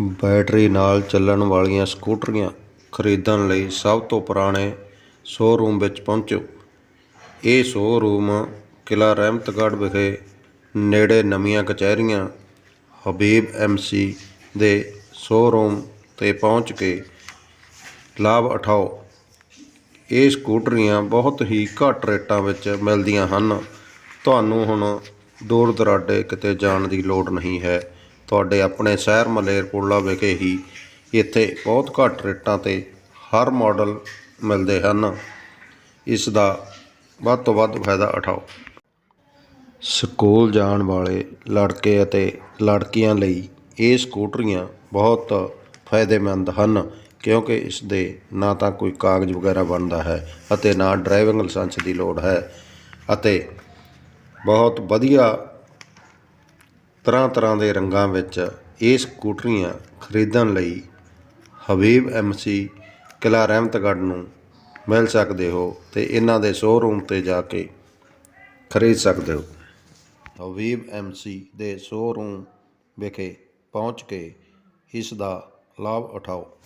Battery ਨਾਲ ਚੱਲਣ ਵਾਲੀਆਂ ਸਕੂਟਰੀਆਂ ਖਰੀਦਣ ਲਈ ਸਭ ਤੋਂ ਪੁਰਾਣੇ ਸ਼ੋਅਰੂਮ ਵਿੱਚ ਪਹੁੰਚੋ। ਇਹ ਸ਼ੋਅਰੂਮ ਕਿਲ੍ਹਾ ਰਹਿਮਤਗੜ੍ਹ ਵਿਖੇ ਨੇੜੇ ਨਵੀਆਂ ਕਚਹਿਰੀਆਂ ਹਬੀਬ ਐਮਸੀ ਦੇ ਸ਼ੋਅਰੂਮ 'ਤੇ ਪਹੁੰਚ ਕੇ ਲਾਭ ਉਠਾਓ। ਇਹ ਸਕੂਟਰੀਆਂ ਬਹੁਤ ਹੀ ਘੱਟ ਰੇਟਾਂ ਵਿੱਚ ਮਿਲਦੀਆਂ ਹਨ। ਤੁਹਾਨੂੰ ਹੁਣ ਦੂਰ ਦਰਾਡੇ ਕਿਤੇ ਜਾਣ ਦੀ ਲੋੜ ਨਹੀਂ ਹੈ। ਤੁਹਾਡੇ ਆਪਣੇ ਸ਼ਹਿਰ ਮਲੇਰਕੋਟਲਾ ਵਿਖੇ ਹੀ ਇੱਥੇ ਬਹੁਤ ਘੱਟ ਰੇਟਾਂ 'ਤੇ ਹਰ ਮਾਡਲ ਮਿਲਦੇ ਹਨ। ਇਸ ਦਾ ਵੱਧ ਤੋਂ ਵੱਧ ਫਾਇਦਾ ਉਠਾਓ। ਸਕੂਲ ਜਾਣ ਵਾਲੇ ਲੜਕੇ ਅਤੇ ਲੜਕੀਆਂ ਲਈ ਇਹ ਸਕੂਟਰੀਆਂ ਬਹੁਤ ਫਾਇਦੇਮੰਦ ਹਨ, ਕਿਉਂਕਿ ਇਸ ਦੇ ਨਾ ਤਾਂ ਕੋਈ ਕਾਗਜ਼ ਵਗੈਰਾ ਬਣਦਾ ਹੈ ਅਤੇ ਨਾ ਡਰਾਈਵਿੰਗ ਲਾਇਸੈਂਸ ਦੀ ਲੋੜ ਹੈ ਅਤੇ ਬਹੁਤ ਵਧੀਆ ਤਰ੍ਹਾਂ ਤਰ੍ਹਾਂ ਦੇ ਰੰਗਾਂ ਵਿੱਚ ਇਹ ਸਕੂਟਰੀਆਂ ਖਰੀਦਣ ਲਈ ਹਬੀਬ ਐਮਸੀ ਕਿਲ੍ਹਾ ਰਹਿਮਤਗੜ੍ਹ ਨੂੰ ਮਿਲ ਸਕਦੇ ਹੋ ਤੇ ਇਹਨਾਂ ਦੇ ਸ਼ੋਅਰੂਮ ਤੇ ਜਾ ਕੇ ਖਰੀਦ ਸਕਦੇ ਹੋ। ਹਬੀਬ ਐਮਸੀ ਦੇ ਸ਼ੋਅਰੂਮ ਵਿਖੇ ਪਹੁੰਚ ਕੇ ਇਸ ਦਾ ਲਾਭ ਉਠਾਓ।